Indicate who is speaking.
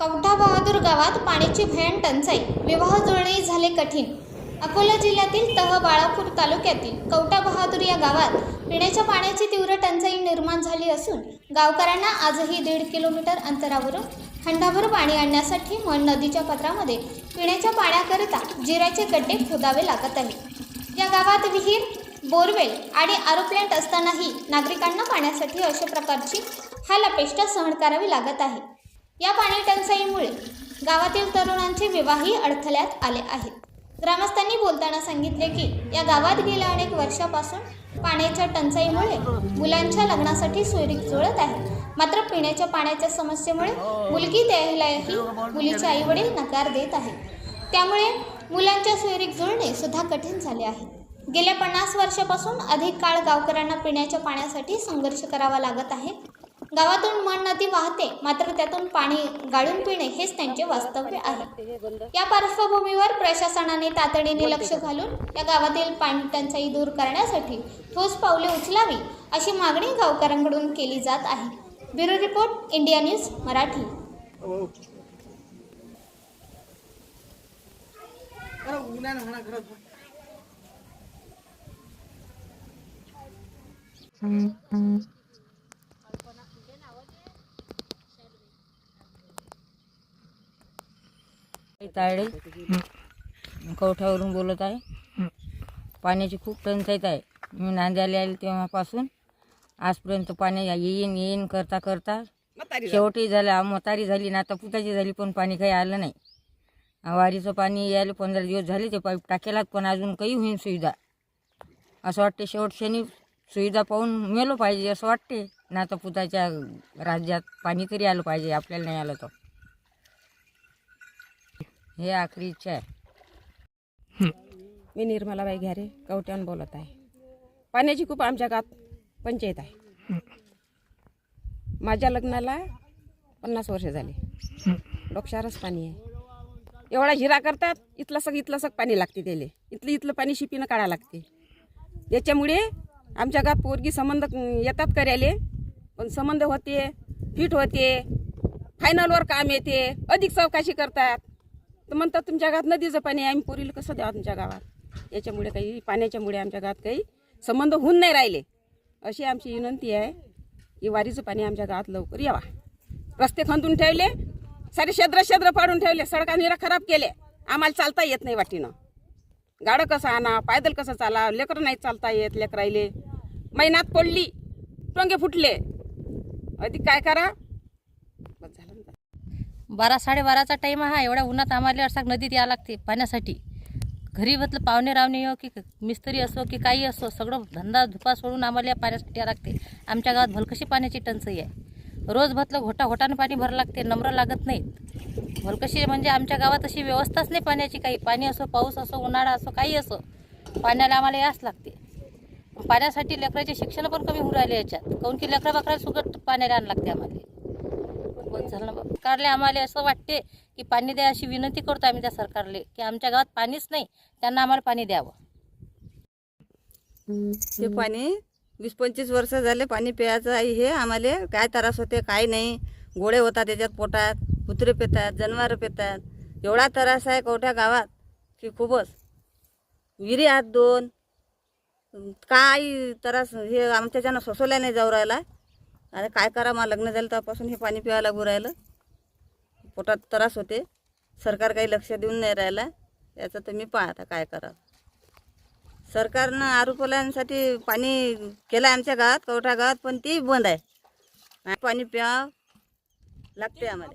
Speaker 1: कवठा बहादूर गावात पाण्याची भयान टंचाई विवाह जुळणी झाले कठीण. अकोला जिल्ह्यातील तह बाळापूर तालुक्यातील कवठा बहादूर या गावात पिण्याच्या पाण्याची तीव्र टंचाई निर्माण झाली असून गावकऱ्यांना आजही दीड किलोमीटर अंतरावरून खंडाभर पाणी आणण्यासाठी मन नदीच्या पत्रामध्ये पिण्याच्या पाण्याकरिता जिऱ्याचे गड्डे खोदावे लागत आहे. या गावात विहीर बोरवेल आणि आरो प्लॅन्ट असतानाही नागरिकांना पाण्यासाठी अशा प्रकारची हालअपेष्टा सहन करावी लागत आहे. या पाणी टंचाईमुळे गावातील तरुणांचे विवाही अडथळ्यात आले आहेत. ग्रामस्थांनी बोलताना सांगितले की या गावात गेल्या अनेक वर्षापासून पाण्याच्या टंचाईमुळे मुलांच्या लग्नासाठी सोयरीक जुळत आहे. मात्र पिण्याच्या पाण्याच्या समस्येमुळे मुलगी द्यायलाही मुलीचे आईवडील नकार देत आहेत. त्यामुळे मुलांच्या सोयरीक जुळणे सुद्धा कठीण झाले आहे. गेल्या पन्नास वर्षापासून अधिक काळ गावकऱ्यांना पिण्याच्या पाण्यासाठी संघर्ष करावा लागत आहे. गावातून मन नदी वाहते मात्र त्यातून पाणी गाळून पिणे हेच त्यांचे वास्तव्य आहे. या पार्श्वभूमीवर प्रशासनाने तातडीने लक्ष घालून या गावातील पाणी टंचाई दूर करण्यासाठी ठोस पावले उचलावी अशी मागणी गावकऱ्यांकडून केली जात आहे. Bureau report India news Marathi.
Speaker 2: Taide. कवठावरून बोलत आहे. पाण्याची खूप टंचाईत आहे. मी नांद्याला आले तेव्हापासून. आजपर्यंत पाणी येईन येईन करता करता. शेवटी झालं म्हातारी झाली ना आता पुताची झाली पण पाणी काही आलं नाही. वारीचं पाणी यायला पंधरा दिवस झाले ते पाईप टाकेलात पण अजून काही होईन सुविधा. असं वाटते शेवटच्यानी सुविधा पाहून मेलो पाहिजे असं वाटते. ना आता पुताच्या राज्यात पाणी तरी आलं पाहिजे आपल्याला नाही आलं तर. हे आखरी आहे.
Speaker 3: मी निर्मलाबाई घ्यारे कवट्यान बोलत आहे. पाण्याची खूप आमच्या गावात पंचायत आहे. माझ्या लग्नाला पन्नास वर्ष झाले. डोक्षारच पाणी आहे. एवढा हिरा करतात इथलं सग इथलं सग पाणी लागते त्याले. इथलं इथलं पाणी शिपीनं काढा लागते. याच्यामुळे आमच्या गावात पोरगी संबंध येतात करायले पण संबंध होते फिट होते फायनलवर काम येते अधिक चौकशी करतात. तर म्हणतात तुमच्या गावात नदीचं पाणी आहे आम्ही पोरीला कसं द्यावं तुमच्या गावात? याच्यामुळे काही पाण्याच्यामुळे आमच्या गावात काही संबंध होऊन नाही राहिले. अशी आमची विनंती आहे की वारीचं पाणी आमच्या गावात लवकर यावा. रस्ते खंदून ठेवले सारे शेद्र शेद्र पाडून ठेवले सडका निरा खराब केले. आम्हाला चालता येत नाही वाटीनं. गाडं कसं आणा पायदल कसं चाला लेकरं नाही चालता येत लेकरायले महिन्यात पडली टोंगे फुटले. अधिक काय करा?
Speaker 4: बारा साडेबाराचा टाईम हा एवढ्या उन्हात आम्हाला अडसाक नदीत यावं लागते पाण्यासाठी. घरी म्हटलं पाहुणे रावणे हो की मिस्त्री असो की काही असो सगळं धंदा धुपा सोडून आम्हाला या पाण्यासाठी यावं लागते. आमच्या गावात भलकशी पाण्याची टंचाई आहे. रोज भतलं घोटा घोटानं पाणी भरावं लागते नम्र लागत नाहीत. भलकशी म्हणजे आमच्या गावात अशी व्यवस्थाच नाही पाण्याची काही. पाणी असो पाऊस असो उन्हाळा असो काही असो पाण्याला आम्हाला याच लागते. पाण्यासाठी लेकराचे शिक्षण पण कमी होऊ राहिले याच्यात. काऊन की लेकरा बाकरा सुगट पाण्याला आणावं लागते आम्हाला. बस झालं ना. सरकारले आम्हाला असं वाटते की पाणी द्या अशी विनंती करतो आम्ही त्या सरकारले की आमच्या गावात पाणीच नाही त्यांना आम्हाला पाणी द्यावं.
Speaker 2: हे पाणी वीस पंचवीस वर्ष झाले पाणी प्यायचं आहे हे आम्हाला काय त्रास होते काय नाही. गोळे होतात त्याच्यात पोटात कुत्रे पेतात जनावरं पेतात. एवढा त्रास आहे कवठ्या गावात की खूपच. विहिरी आत दोन. काय त्रास हे आमच्याच्यानं सोसवल्या नाही जाऊ राहिला. आता काय करा मला लग्न झालं तेव्हापासून हे पाणी प्यायला लागू राहिलं. पोटात त्रास होते. सरकार काही लक्ष देऊन नाही राहिला. याचं तर मी पाहता काय करा सरकारनं आरोपल्यांसाठी पाणी केलं आहे आमच्या गावात कवठा गावात पण ती बंद आहे. पाणी प्या लागते आम्हाला.